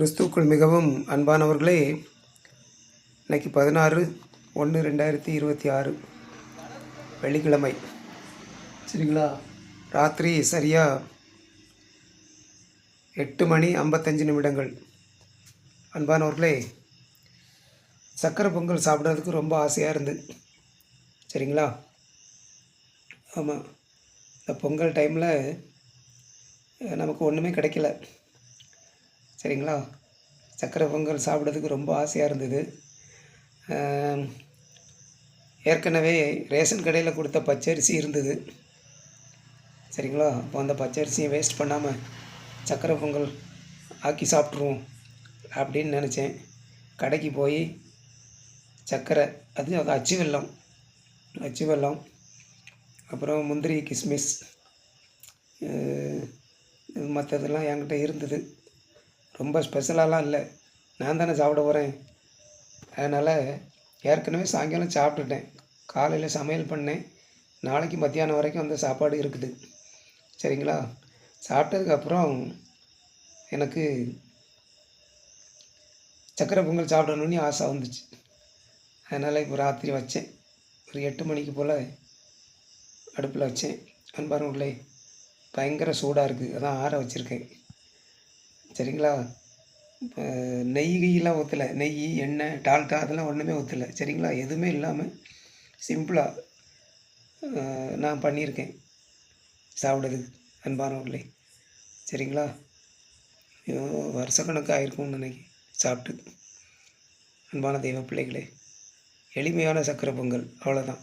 கிறிஸ்துவுக்குள் மிகவும் அன்பானவர்களே இன்னைக்கு பதினாறு ஒன்று ரெண்டாயிரத்தி இருபத்தி ஆறு வெள்ளிக்கிழமை. சரிங்களா? ராத்திரி சரியாக எட்டு மணி ஐம்பத்தஞ்சு நிமிடங்கள். அன்பானவர்களே சக்கரை பொங்கல் சாப்பிட்றதுக்கு ரொம்ப ஆசையாக இருந்து. சரிங்களா? ஆமாம் இந்த பொங்கல் டைமில் நமக்கு ஒன்றுமே கிடைக்கல. சரிங்களா? சக்கரை பொங்கல் சாப்பிட்றதுக்கு ரொம்ப ஆசையாக இருந்தது. ஏற்கனவே ரேஷன் கடையில் கொடுத்த பச்சரிசி இருந்தது. சரிங்களா? அப்போ அந்த பச்சரிசியை வேஸ்ட் பண்ணாமல் சக்கரை பொங்கல் ஆக்கி சாப்பிட்ருவோம் அப்படின்னு நினச்சேன். கடைக்கு போய் சக்கரை அது அது அச்சு வெல்லம் அச்சு வெல்லம் அப்புறம் முந்திரி கிஸ்மிஸ் மற்றதெல்லாம் என்கிட்ட இருந்தது. ரொம்ப ஸ்பெஷலாலாம் இல்லை. நான் தானே சாப்பிட போகிறேன் அதனால் ஏற்கனவே சாயங்காலம் சாப்பிட்டுட்டேன். காலையில் சமையல் பண்ணேன். நாளைக்கு மத்தியானம் வரைக்கும் அந்த சாப்பாடு இருக்குது. சரிங்களா? சாப்பிட்டதுக்கப்புறம் எனக்கு சக்கரை பொங்கல் சாப்பிடணுன்னு ஆசை வந்துச்சு. அதனால் இப்போ ராத்திரி வச்சேன். ஒரு எட்டு மணிக்கு போல் அடுப்பில் வச்சேன். அன்பாருங்களே பயங்கர சூடாக இருக்குது அதான் ஆற வச்சுருக்கேன். சரிங்களா? இப்போ நெய் கிய்யெல்லாம் ஊற்றலை நெய் எண்ணெய் டால்டா அதெல்லாம் ஒன்றுமே ஊற்றலை சரிங்களா? எதுவுமே இல்லாமல் சிம்பிளாக நான் பண்ணியிருக்கேன். சாப்பிடுறதுக்கு அன்பானவர்களே சரிங்களா? ஐயோ வருஷக்கணக்காக இருக்கும்னு நினைக்கி சாப்பிட்டு. அன்பான தெய்வ பிள்ளைகளே எளிமையான சக்கரை பொங்கல். அவ்வளோதான்